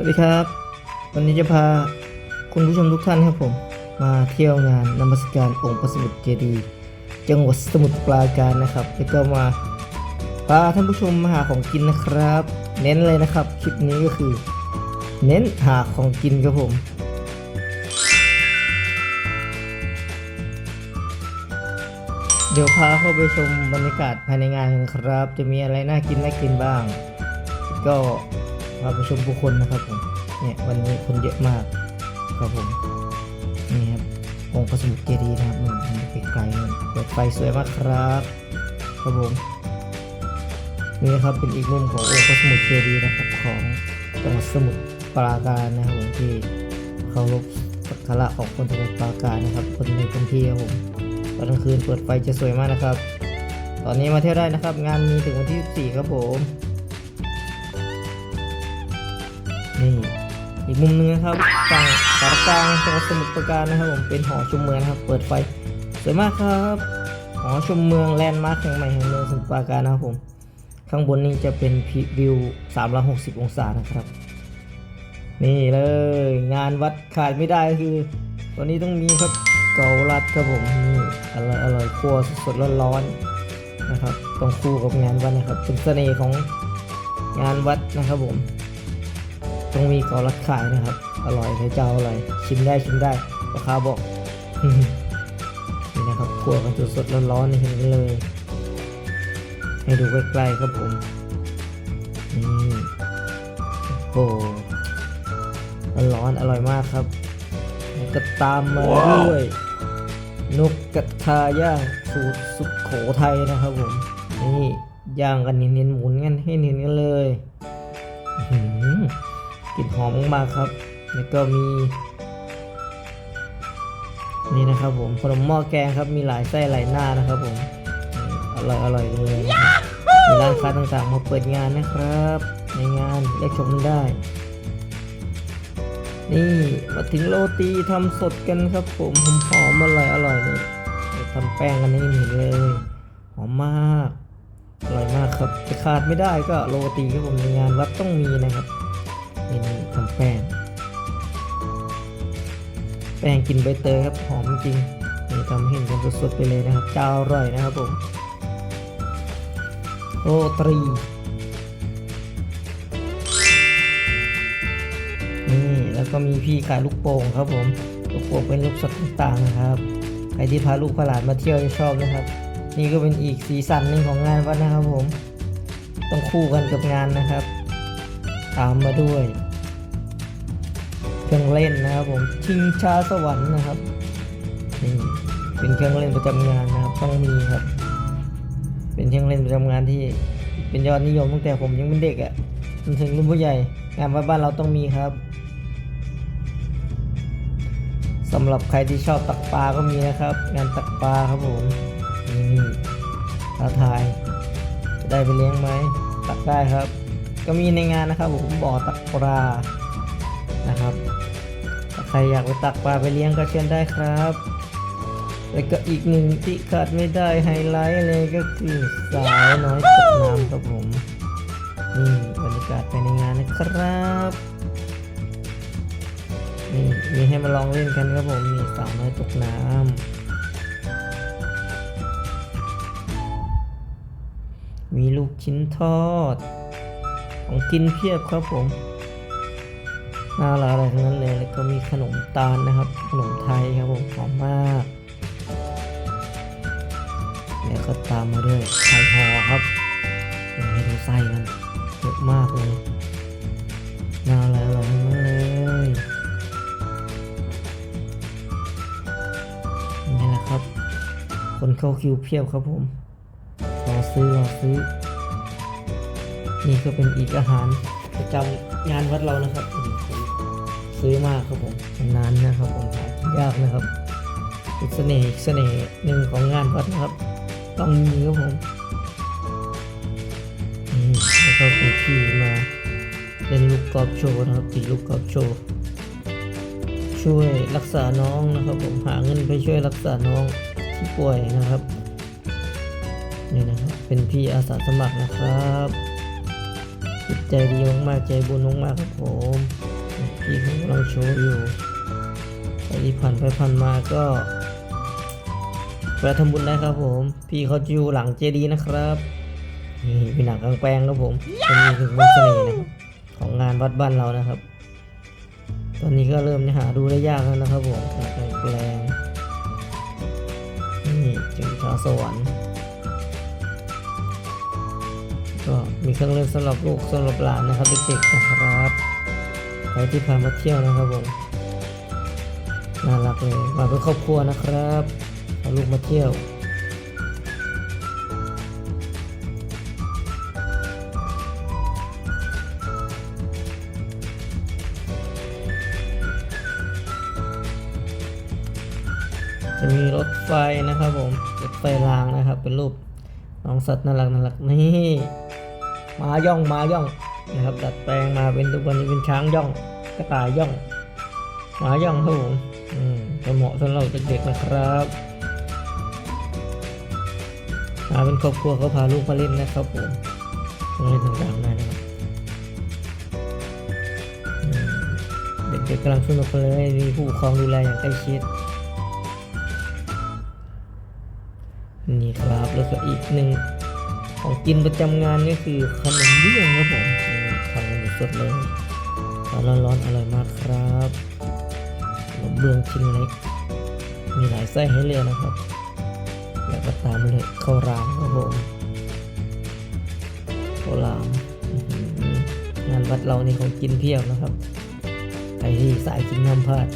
วัสดีครับ วันนี้จะพาคุณผู้ชมทุกท่านครับผม มาเที่ยวงานนมัสการองค์พระสมุทรเจดีย์จังหวัดสมุทรปราการนะครับ แล้วก็มาพาท่านผู้ชมมาหาของกินนะครับ เน้นเลยนะครับคลิปนี้ก็คือ เน้นหาของกินครับผมเดี๋ยวพาเข้าไปชมบรรยากาศภายในงานกันครับ จะมีอะไรน่ากินน่ากินบ้าง ก็ มาไปชมผู้คนนะครับผมเนี่ยวันนี้คนเยอะมากครับผมนี่ครับองค์พระสมุทรเจดีย์นะครับนู่นเห็นไกลๆเปิดไฟสวยมากครับครับผมนี่นะครับเป็นอีกมุมขององค์พระสมุทรเจดีย์นะครับของจังหวัดสมุทรปราการนะครับผมที่เคารพสักการะของคนจังหวัดปราการนะครับ คนในพื้นที่ครับผมตอนกลางคืนเปิดไฟจะสวยมากนะครับ ตอนนี้มาเที่ยวได้นะครับ งานมีถึงวันที่ 14 ครับผม นี่อีกมุมหนึงนะครับฝั่งสารกลางจังหวัดสมุทรปราการนะครับผมเป็นหอชมเมืองนะครับเปิดไฟสวยมากครับหอชมเมืองแลนด์มาร์คแห่งใหม่แห่งเมืองสมุทรปราการนะครับผมข้างบนนี้จะเป็นวิว 360 องศานะครับ นี่เลย งานวัดขาดไม่ได้คือตัวนี้ต้องมีครับเกาลัดครับผมนี่อร่อยอร่อยครัวสดๆร้อนๆนะครับต้องคู่กับงานวัดนะครับเป็นเสน่ห์ของงานวัดนะครับผม ต้องมีเกาลัดขายนะครับ อร่อยใช้เจ้าอร่อยชิมได้ชิมได้ราคาบอกนี่นะครับครัวกันสดๆร้อนๆนี่เห็นกันเลย ให้ดูใกล้ๆครับผมนี่โอ้โหร้อนๆอร่อยมากครับแล้วก็ตามมาด้วยนกกระทาย่างสูตรสุดโขทัยนะครับผมนี่ย่างกันเนียนๆหมุนกันให้เนียนกันเลยอื้อหือ กลิ่นหอมมากๆครับ แล้วก็มี นี่นะครับผมขนมหม้อแกงครับมีหลายไส้หลายหน้านะครับผมนี่อร่อยอร่อยๆเลยนะครับมีร้านค้าต่างๆมาเปิดงานนะครับ ในงานเลือกชมได้ นี่มาถึงโรตีทำสดกันครับผมหอมหอมๆอร่อยอร่อยเลยทำแป้งกันให้เห็นเลยหอมมากอร่อยมากครับจะขาดไม่ได้ก็โรตีครับผมในงานวัดต้องมีนะครับ นี่นี่ทำแป้ง แป้งกินใบเตยครับหอมจริงนี่ทำให้เห็นกันสดๆไปเลยนะครับเจ้าอร่อยนะครับผมโรตรีนี่แล้วก็มีพี่ขายลูกโป่งครับผมลูกโป่งเป็นลูกสัตว์ต่างๆนะครับใครที่พาลูกพาหลานมาเที่ยวจะชอบนะครับ นี่ก็เป็นอีกสีสันหนึ่งของงานวัดนะครับผม ต้องคู่กันกับงานนะครับ ตามมาด้วย เครื่องเล่นนะครับผมชิงช้าสวรรค์นะครับนี่เป็นเครื่องเล่นประจำงานนะครับต้องมีครับ เป็นเครื่องเล่นประจำงานที่เป็นยอดนิยมตั้งแต่ผมยังเป็นเด็กอะ่ะจนถึงรุ่นผู้ใหญ่งานวัดบ้านเราต้องมีครับสำหรับใครที่ชอบตักปลาก็มีนะครับ งานตักปลาครับผมนี่ท้าทายจะได้ไปเลี้ยงไหมตักได้ครับ ก็มีในงานนะครับผมบ่อตักปลานะครับถ้าใครอยากไปตักปลาไปเลี้ยงก็เชิญได้ครับ แล้วก็อีกหนึ่งที่ขาดไม่ได้ไฮไลท์เลยก็คือสาวน้อยตกน้ำครับผมนี่บรรยากาศภายในงานนะครับนี่มีให้มาลองเล่นกันครับผมนี่สาวน้อยตกน้ำมีลูกชิ้นทอด ของกินเพียบครับผมน่ารักอะไรทั้งนั้นเลยแล้วก็มีขนมตาลนะครับ ขนมไทยครับผมหอมมากแล้วก็ตามมาด้วยไข่ห่อครับเดี๋ยวให้ดูไส้กันเยอะมากเลยน่ารักอะไรทั้งนั้นเลยนี่แหละครับ คนเข้าคิวเพียบครับผมรอซื้อรอซื้อ นี่ก็เป็นอีกอาหารประจำงานวัดเรานะครับ ซื้อมากครับผมนานนะครับผมหากินยากนะครับอีกเสน่ห์อีกเสน่ห์หนึ่งของงานวัดนะครับ ต้องมีครับผมแล้วก็มีพี่มาเล่นลูกกอล์ฟโชว์นะครับตีลูกกอล์ฟโชว์ช่วยรักษาน้องนะครับ ผมหาเงินไปช่วยรักษาน้องที่ป่วยนะครับนี่นะครับ เป็นพี่อาสาสมัครนะครับ ใจดีมากๆใจบุญมากๆครับผมที่กำลังโชว์อยู่ใครที่ผ่านไปผ่านมาก็แวะทำบุญได้ครับผม พี่เขาอยู่หลังเจดีย์นะครับนี่เป็นหนังกลางแปลงครับผมเป็นอีกหนึ่งมนเสน่ห์นะครับของงานวัดบ้านเรานะครับ ตอนนี้ก็เริ่มหาดูได้ยากแล้วนะครับผมหนังกลางแปลงนี่จึงชาสวรรค์ ก็มีเครื่องเล่นสำหรับลูกสำหรับหลานนะครับเด็กๆนะครับใครที่พามาเที่ยวนะครับผมน่ารักเลยมาเป็นครอบครัวนะครับเอาลูกมาเที่ยวจะมีรถไฟนะครับผมรถไฟรางนะครับ เป็นรูปน้องสัตว์น่ารักน่ารักนี่ มาย่องมาย่องนะครับดัดแปลงมาเป็นทุกวันนี้เป็นช้างย่องกระต่ายย่องหมาย่องครับผมอืมจะเหมาะสำหรับเด็กๆนะครับมาเป็นครอบครัวเขาพาลูกมาเล่นนะครับผมเล่นต่างๆได้นะครับเด็กๆกำลังสนุกกันเลยมีผู้ปกครองดูแลอย่างใกล้ชิดนี่ครับแล้วก็อีกหนึ่ง ของกินประจำงานก็คือขนมเบื้องครับผมทำกันสดเลยตอนร้อนๆอร่อยมากครับขนมเบื้องชิ้นเล็ก มีหลายไส้ให้เลือกนะครับ แล้วก็ตามเลยข้าวรามครับผมข้าวรามงานวัดเรานี่ของกินเพียบนะครับใครที่สายกินน้ำพลาด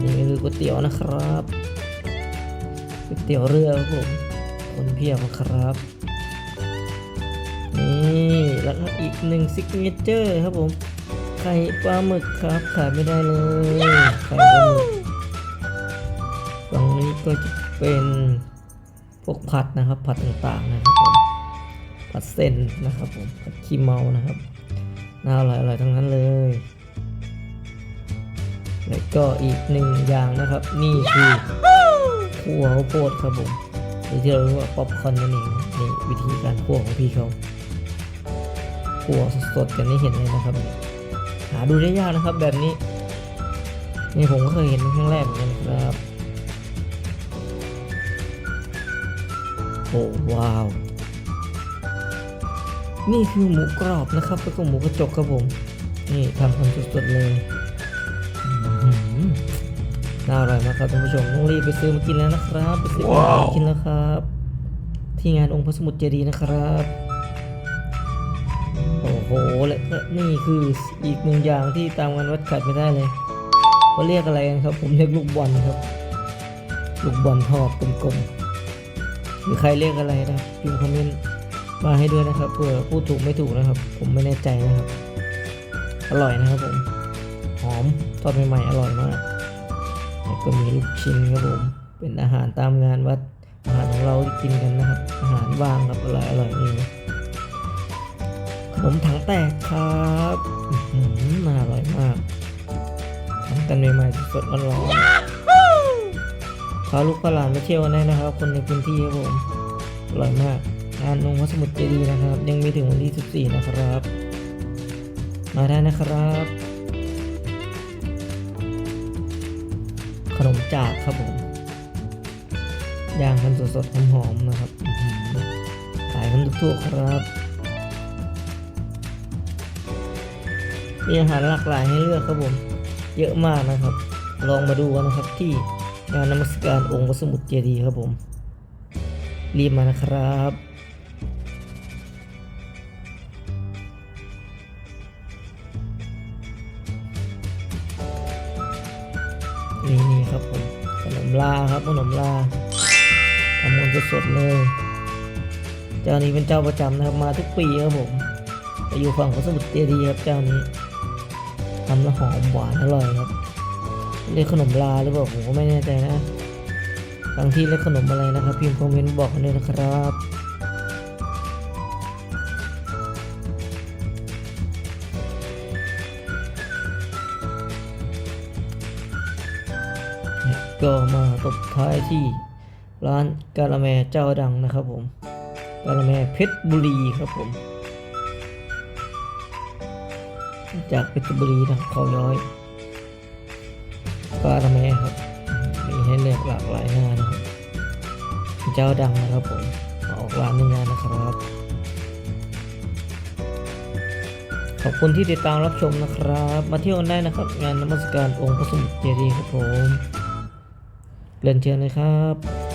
นี่ก็คือก๋วยเตี๋ยวนะครับก๋วยเตี๋ยวเรือครับผมคนเพียบครับ แล้วก็อีกหนึ่งซิกเนเจอร์ครับผม ไข่ปลาหมึกครับขายไม่ได้เลยไข่ปลาหมึกฝั่งนี้ก็จะเป็นพวกผัดนะครับผัดต่างๆนะครับผมผัดเส้นนะครับผมผัดขี้เมานะครับน่าอร่อยอร่อยทั้งนั้นเลยแล้วก็อีกหนึ่งอย่างนะครับ นี่คือขั่วข้าวโพดครับผมหรือที่เราเรียกว่าป๊อปคอร์นนั่นเองนะนี่วิธีการคั่วของพี่เขา คั่วสดๆกันให้เห็นเลยนะครับนี่หาดูได้ยากนะครับแบบนี้ นี่ผมก็เคยเห็นเป็นครั้งแรกเหมือนกันครับ โอ้ว้าว นี่คือหมูกรอบนะครับแล้วก็หมูกระจกครับผม นี่ทำกันสดๆเลยอื้อหือน่าอร่อยมากครับท่านผู้ชมต้องรีบไปซื้อมากินแล้วนะครับ ไปซื้อมากินแล้วครับ ที่งานองค์พระสมุทรเจดีย์นะครับ โอ้โหและและนี่คืออีกหนึ่งอย่างที่ตามงานวัดขาดไม่ได้เลยเขาเรียกอะไรกันครับ ผมเรียกลูกบอลครับ ลูกบอลทอดกลมๆหรือใครเรียกอะไรนะพิมพ์คอมเมนต์มาให้ด้วยนะครับเผื่อพูดถูกไม่ถูกนะครับ ผมไม่แน่ใจนะครับ อร่อยนะครับผมหอมทอดใหม่ๆอร่อยมากแล้วก็มีลูกชิ้นครับผมเป็นอาหารตามงานวัดอาหารของเราที่กินกันนะครับ อาหารว่างครับอร่อยอร่อยเลยขนมถังแตกครับอื้อหือน่าอร่อยมากทำกันใหม่ๆสดๆร้อนๆพาลูกพาหลานมาเที่ยวกันได้นะครับ คนในพื้นที่ครับผม อร่อยมากงานองค์พระสมุทรเจดีย์นะครับ ยังมีถึงวันที่ 14 นะครับ มาได้นะครับ ขนมจากครับผมย่างกันสดๆหอมๆนะครับอื้อหือขายกันทุกๆครับ มีอาหารหลากหลายให้เลือกครับผม เยอะมากนะครับ ลองมาดูกันนะครับที่งานนมัสการองค์พระสมุทรเจดีย์ครับผม รีบมานะครับนี่นี่ครับผมขนมลาครับขนมลาทำกันสดๆเลย เจ้านี้เป็นเจ้าประจำนะครับมาทุกปีครับผมจะอยู่ฝั่งของสมุทรเจดีย์ครับเจ้านี้ ทำแล้วหอมหวานอร่อยครับ เรียกขนมลาหรือเปล่าผมก็ไม่แน่ใจนะบางที่เรียกขนมอะไรนะครับ พิมพ์คอมเมนต์บอกกันด้วยนะครับก็มาตบท้ายที่ร้านกาละแมเจ้าดังนะครับผมกาละแมเพชรบุรีครับผม จากเพชรบุรีทางเขาย้อย ก็ทำไมครับ มีให้เลือกหลากหลายงานนะครับ เจ้าดังนะครับผมมาออกร้านในงานนะครับ ขอบคุณที่ติดตามรับชมนะครับ มาเที่ยวกันได้นะครับ งานนมัสการองค์พระสมุทรเจดีย์ครับผมเรียนเชิญเลยครับ